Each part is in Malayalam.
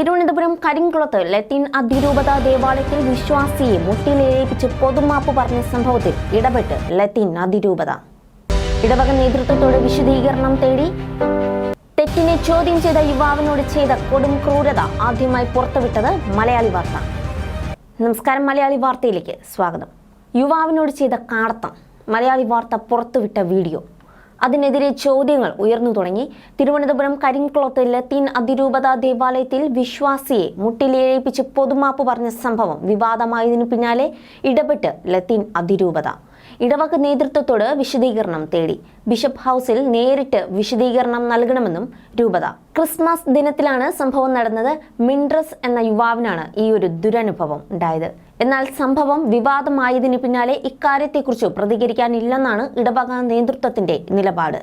തിരുവനന്തപുരം കരിങ്കുളത്ത് ലത്തീൻ അതിരൂപത ദേവാലയത്തിൽ വിശ്വാസിയെ മുട്ടിലേൽപ്പിച്ച് പൊതുമാപ്പ് പറഞ്ഞ സംഭവത്തിൽ ഇടപെട്ട് ലത്തീൻ അതിരൂപത. ഇടവക നേതൃത്വത്തോട് വിശദീകരണം തേടി തെറ്റിനെ ചോദ്യം ചെയ്ത യുവാവിനോട് ചെയ്ത കൊടും ക്രൂരത ആദ്യമായി പുറത്തുവിട്ടത് മലയാളി വാർത്ത. നമസ്കാരം മലയാളി വാർത്തയിലേക്ക് സ്വാഗതം. യുവാവിനോട് ചെയ്ത കാർത്തം മലയാളി വാർത്ത പുറത്തുവിട്ട വീഡിയോ. അതിനെതിരെ ചോദ്യങ്ങൾ ഉയർന്നു തുടങ്ങി. തിരുവനന്തപുരം കരിങ്കുളത്ത് ലത്തീൻ അതിരൂപത ദേവാലയത്തിൽ വിശ്വാസിയെ മുട്ടിലേൽപ്പിച്ച് പൊതുമാപ്പ് പറഞ്ഞ സംഭവം വിവാദമായതിനു പിന്നാലെ ഇടപെട്ട് ലത്തീൻ അതിരൂപത. ഇടവക നേതൃത്വത്തോട് വിശദീകരണം തേടി. ബിഷപ്പ് ഹൗസിൽ നേരിട്ട് വിശദീകരണം നൽകണമെന്നും രൂപത. ക്രിസ്മസ് ദിനത്തിലാണ് സംഭവം നടന്നത്. മിൻഡ്രസ് എന്ന യുവാവിനാണ് ഈ ഒരു ദുരനുഭവം ഉണ്ടായത്. എന്നാൽ സംഭവം വിവാദമായതിനു പിന്നാലെ ഇക്കാര്യത്തെക്കുറിച്ച് പ്രതികരിക്കാനില്ലെന്നാണ് ഇടവക നേതൃത്വത്തിന്റെ നിലപാട്.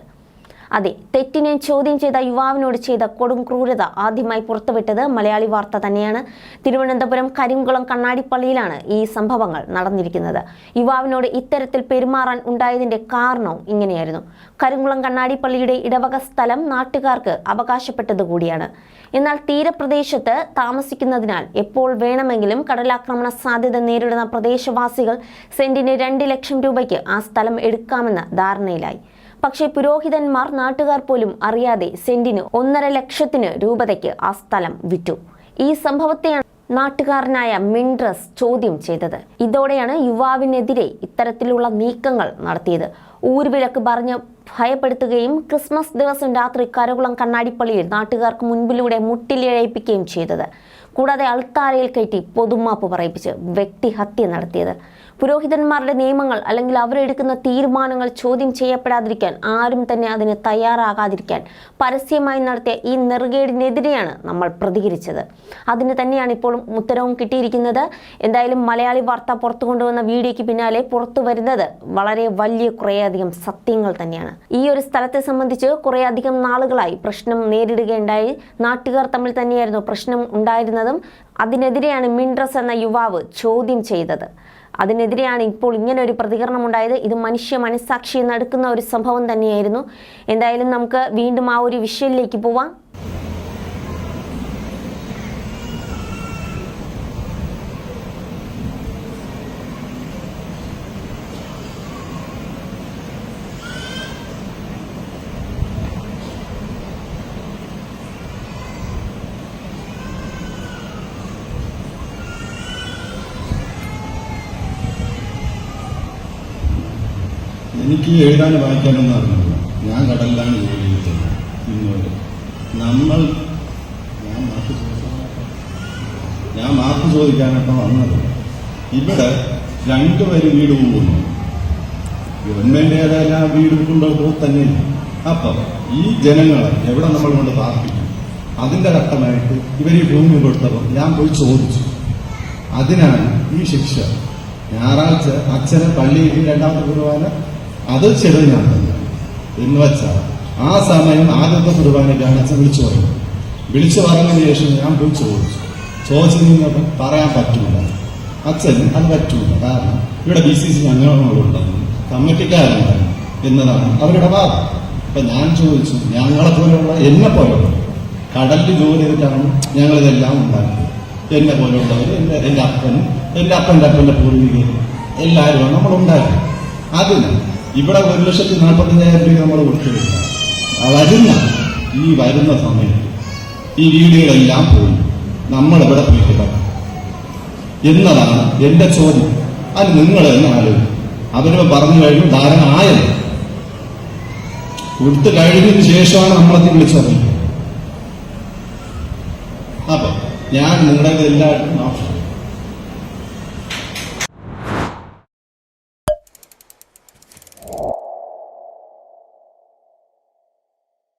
അതെ തെറ്റിനെ ചോദ്യം ചെയ്ത യുവാവിനോട് ചെയ്ത കൊടും ക്രൂരത ആദ്യമായി പുറത്തുവിട്ടത് മലയാളി വാർത്ത തന്നെയാണ്. തിരുവനന്തപുരം കരിങ്കുളം കണ്ണാടിപ്പള്ളിയിലാണ് ഈ സംഭവങ്ങൾ നടന്നിരിക്കുന്നത്. യുവാവിനോട് ഇത്തരത്തിൽ പെരുമാറാൻ ഉണ്ടായതിന്റെ കാരണവും ഇങ്ങനെയായിരുന്നു. കരിങ്കുളം കണ്ണാടിപ്പള്ളിയുടെ ഇടവക സ്ഥലം നാട്ടുകാർക്ക് അവകാശപ്പെട്ടത് കൂടിയാണ്. എന്നാൽ തീരപ്രദേശത്ത് താമസിക്കുന്നതിനാൽ എപ്പോൾ വേണമെങ്കിലും കടലാക്രമണ സാധ്യത നേരിടുന്ന പ്രദേശവാസികൾ സെന്റിന് രണ്ട് ലക്ഷം രൂപയ്ക്ക് ആ സ്ഥലം എടുക്കാമെന്ന ധാരണയിലായി. പക്ഷേ പുരോഹിതന്മാർ നാട്ടുകാർ പോലും അറിയാതെ സെന്റിന് ഒന്നര ലക്ഷത്തിന് രൂപതയ്ക്ക് ആ സ്ഥലം വിറ്റു. ഈ സംഭവത്തെയാണ് നാട്ടുകാരനായ മിൻഡ്രസ് ചോദ്യം ചെയ്തത്. ഇതോടെയാണ് യുവാവിനെതിരെ ഇത്തരത്തിലുള്ള നീക്കങ്ങൾ നടത്തിയത്. ഊർവിലക്ക് പറഞ്ഞ് ഭയപ്പെടുത്തുകയും ക്രിസ്മസ് ദിവസം രാത്രി കരകുളം കണ്ണാടിപ്പള്ളിയിൽ നാട്ടുകാർക്ക് മുൻപിലൂടെ മുട്ടിലിഴയിപ്പിക്കുകയും ചെയ്തത്. കൂടാതെ അൾത്താരയിൽ കയറ്റി പൊതുമാപ്പ് പറയിപ്പിച്ച് വ്യക്തിഹത്യ നടത്തിയത്. പുരോഹിതന്മാരുടെ നിയമങ്ങൾ അല്ലെങ്കിൽ അവരെടുക്കുന്ന തീരുമാനങ്ങൾ ചോദ്യം ചെയ്യപ്പെടാതിരിക്കാൻ ആരും തന്നെ അതിന് തയ്യാറാകാതിരിക്കാൻ പരസ്യമായി നടത്തിയ ഈ നെറുകേടിനെതിരെയാണ് നമ്മൾ പ്രതികരിച്ചത്. അതിന് തന്നെയാണ് ഇപ്പോഴും ഉത്തരവും കിട്ടിയിരിക്കുന്നത്. എന്തായാലും മലയാളി വാർത്ത പുറത്തു കൊണ്ടുവന്ന വീഡിയോയ്ക്ക് പിന്നാലെ പുറത്തു വരുന്നത് വളരെ വലിയ കുറേയധികം സത്യങ്ങൾ തന്നെയാണ്. ഈ ഒരു സ്ഥലത്തെ സംബന്ധിച്ച് കുറേയധികം നാളുകളായി പ്രശ്നം നേരിടുകയുണ്ടായി. നാട്ടുകാർ തമ്മിൽ തന്നെയായിരുന്നു പ്രശ്നം ഉണ്ടായിരുന്നതും. അതിനെതിരെയാണ് മിൻഡ്രസ് എന്ന യുവാവ് ചോദ്യം ചെയ്തത്. അതിനെതിരെയാണ് ഇപ്പോൾ ഇങ്ങനെ ഒരു പ്രതികരണം ഉണ്ടായത് ഇത് മനുഷ്യ മനസാക്ഷി നടുക്കുന്ന ഒരു സംഭവം തന്നെയായിരുന്നു. എന്തായാലും നമുക്ക് വീണ്ടും ആ ഒരു വിഷയത്തിലേക്ക് പോവാം. എനിക്ക് എഴുതാൻ വായിക്കാനൊന്നും അറിഞ്ഞില്ല ഞാൻ കടലിലാണ് ജോലി ചെയ്തത് നമ്മൾ ഞാൻ ചോദിക്കാനായിട്ടാ ഞാൻ മാപ്പ് ചോദിക്കാനൊക്കെ വന്നത്. ഇവിടെ രണ്ടുപേരും വീട് പോകുന്നു. ഗവൺമെന്റേതെല്ലാം വീട് കൊണ്ടുപോകുമ്പോൾ തന്നെ അപ്പം ഈ ജനങ്ങളെ എവിടെ നമ്മൾ കൊണ്ട് പാർപ്പിക്കും? അതിന്റെ ഘട്ടമായിട്ട് ഇവർ ഈ ഭൂമി കൊടുത്തപ്പോൾ ഞാൻ പോയി ചോദിച്ചു. അതിനാണ് ഈ ശിക്ഷ. ഞായറാഴ്ച അച്ഛനെ പള്ളിയിൽ രണ്ടാമത്തെ കുർബാന അത് ചെറുതിനാണ് എന്ന് വെച്ചാൽ ആ സമയം ആദ്യത്തെ കുർബാനയ്ക്കാണ് അച്ഛൻ വിളിച്ചു പറയുന്നത് വിളിച്ചു പറഞ്ഞതിന് ശേഷം ഞാൻ പോയി ചോദിച്ചു. ചോദിച്ചു നിന്നപ്പം പറയാൻ പറ്റൂല. അച്ഛൻ അത് പറ്റൂല. കാരണം ഇവിടെ ബി സി സി അംഗങ്ങളുണ്ടെന്നും കമ്മിറ്റിക്കാരുണ്ടെന്നും എന്നതാണ് അവരുടെ വാദം. അപ്പൊ ഞാൻ ചോദിച്ചു ഞങ്ങളെ പോലെയുള്ള എന്നെ പോലെയുള്ള കടലിൽ ജോലി ചെയ്തിട്ടാണ് ഞങ്ങളിതെല്ലാം ഉണ്ടാക്കിയത്. എന്നെ പോലെയുള്ളവർ എന്റെ എന്റെ അപ്പനും എന്റെ അപ്പന്റെ അപ്പന്റെ പൂർവികരും എല്ലാവരും നമ്മൾ ഉണ്ടാക്കി അതിന് ഇവിടെ ഒരു ലക്ഷത്തി നാൽപ്പത്തഞ്ചായിരം രൂപ നമ്മൾ കൊടുത്തിട്ടില്ല വരുന്ന ഈ വരുന്ന സമയത്ത് ഈ വീടുകളെല്ലാം പോയി. നമ്മൾ ഇവിടെ പോയിട്ട് എന്നതാണ് എന്റെ ചോദ്യം. അത് നിങ്ങൾ തന്നെ ആലോചിക്കും. അവർ പറഞ്ഞു കഴിഞ്ഞു ധാരണ ആയത് കൊടുത്തു കഴിഞ്ഞതിന് ശേഷമാണ് നമ്മളത് വിളിച്ചറിയുന്നത് അപ്പൊ ഞാൻ നിങ്ങളുടെ എല്ലാവർക്കും